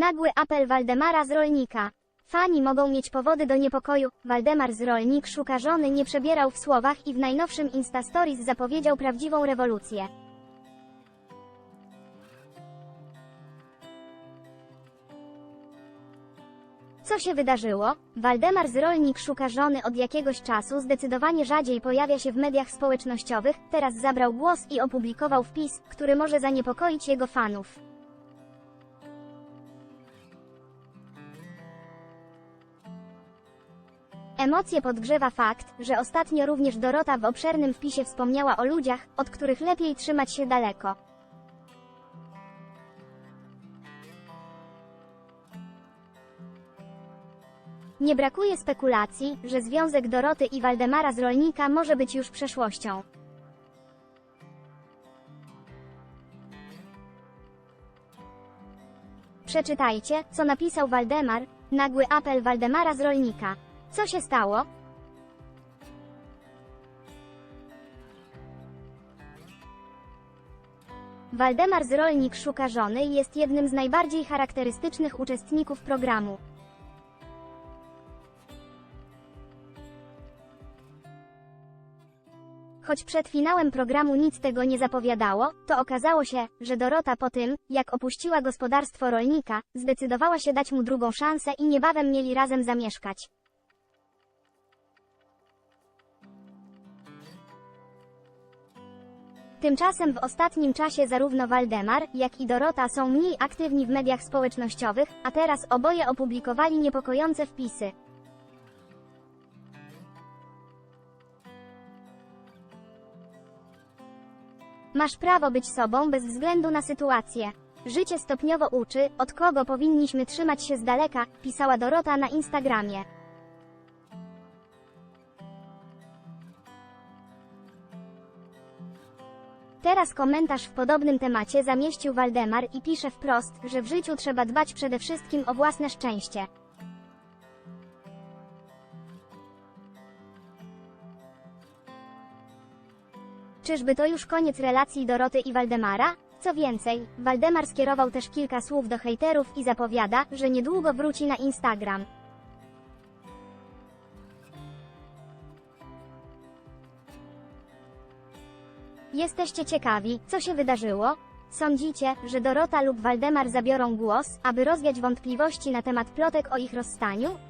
Nagły apel Waldemara z rolnika. Fani mogą mieć powody do niepokoju. Waldemar z rolnik szuka żony nie przebierał w słowach i w najnowszym Insta Stories zapowiedział prawdziwą rewolucję. Co się wydarzyło? Waldemar z rolnik szuka żony od jakiegoś czasu, zdecydowanie rzadziej pojawia się w mediach społecznościowych, teraz zabrał głos i opublikował wpis, który może zaniepokoić jego fanów. Emocje podgrzewa fakt, że ostatnio również Dorota w obszernym wpisie wspomniała o ludziach, od których lepiej trzymać się daleko. Nie brakuje spekulacji, że związek Doroty i Waldemara z rolnika może być już przeszłością. Przeczytajcie, co napisał Waldemar, nagły apel Waldemara z rolnika. Co się stało? Waldemar z rolnik szuka żony i jest jednym z najbardziej charakterystycznych uczestników programu. Choć przed finałem programu nic tego nie zapowiadało, to okazało się, że Dorota po tym, jak opuściła gospodarstwo rolnika, zdecydowała się dać mu drugą szansę i niebawem mieli razem zamieszkać. Tymczasem w ostatnim czasie zarówno Waldemar, jak i Dorota są mniej aktywni w mediach społecznościowych, a teraz oboje opublikowali niepokojące wpisy. Masz prawo być sobą bez względu na sytuację. Życie stopniowo uczy, od kogo powinniśmy trzymać się z daleka, pisała Dorota na Instagramie. Teraz komentarz w podobnym temacie zamieścił Waldemar i pisze wprost, że w życiu trzeba dbać przede wszystkim o własne szczęście. Czyżby to już koniec relacji Doroty i Waldemara? Co więcej, Waldemar skierował też kilka słów do hejterów i zapowiada, że niedługo wróci na Instagram. Jesteście ciekawi, co się wydarzyło? Sądzicie, że Dorota lub Waldemar zabiorą głos, aby rozwiać wątpliwości na temat plotek o ich rozstaniu?